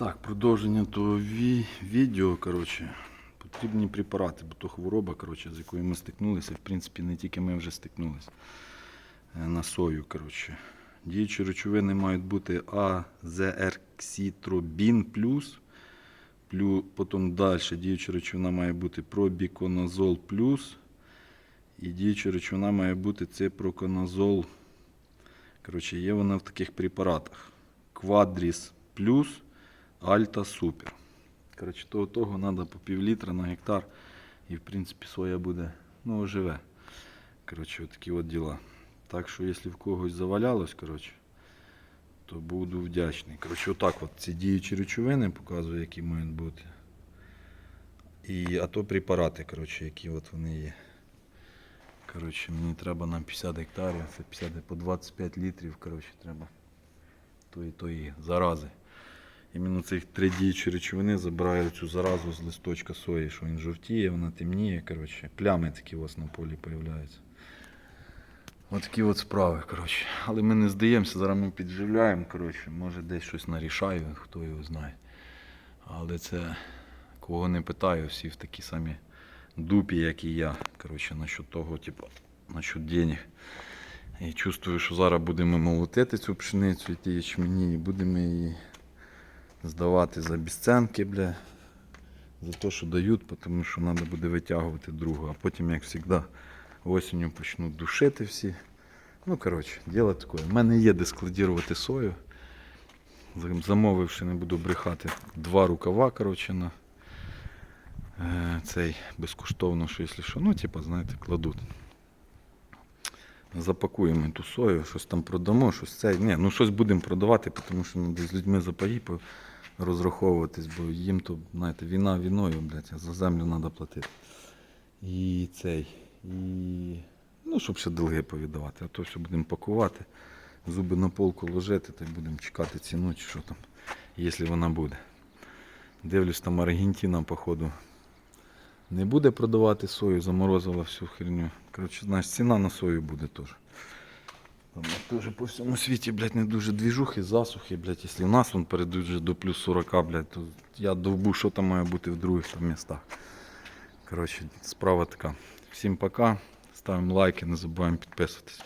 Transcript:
Так, продовження того ві- відео, коротше, потрібні препарати, бо то хвороба, коротше, з якою ми стикнулися. В принципі, не тільки ми вже стикнулися е, на сою. Коротше. Діючі речовини мають бути азерксітробін плюс. Плю, потім далі діюча речовина має бути пробіконазол плюс. І діюча речовина має бути ципроконазол. Коротше, є вона в таких препаратах. Квадріс плюс, Альта супер. Коротше, того того треба по пів літра на гектар. І в принципі соя буде, ну, оживе. Коротше, такі от діла. Так що, якщо в когось завалялось, коротше, то буду вдячний. Коротше, отак от ці діючі речовини показую, які мають бути. І, а то препарати, коротше, які от вони є. Коротше, мені треба на 50 гектарів, це 50 по 25 літрів, коротше, треба тої тої зарази. Іменно цих три речовини забирають цю заразу з листочка сої, що він жовтіє, вона темніє, коротше, плями такі у вас на полі появляються. Ось такі от справи, коротше. Але ми не здаємося, зараз ми підживляємо, коротше, може десь щось нарішаю, хто його знає. Але це кого не питаю, всі в такі самі дупі, як і я. Коротше, насчет того, типу, насчет денег. І чувствую, що зараз будемо молотити цю пшеницю ті ячмені, і будемо її здавати за безценки, бля. За те, що дають, тому що треба буде витягувати другу. А потім, як завжди, осінню почнуть душити всі. Ну, коротше, діло таке. У мене є де складірувати сою. Замовивши, не буду брехати, два рукава, коротше, на е, цей безкоштовно, що якщо що, ну, типа, знаєте, кладуть. Запакуємо ту сою, щось там продамо, щось це. Ні, ну щось будемо продавати, тому що ну, десь з людьми за паї по- розраховуватись, бо їм то, знаєте, війна війною, блядь, а за землю треба платити. І цей. І... Ну, щоб ще долги повіддавати, а то все будемо пакувати, зуби на полку ложити, та будемо чекати ціну, чи що там, якщо вона буде. Дивлюсь, там Аргентина, походу, не буде продавати сою, заморозила всю херню. Коротше, знаєш, ціна на сою буде теж. Там теж по всьому світі, блядь, не дуже двіжухи, засухи, блядь. Якщо в нас він перейдуть до плюс 40, блядь, то я довбу, що там має бути в других містах. Коротше, справа така. Всім пока. Ставимо лайки, не забуваємо підписуватись.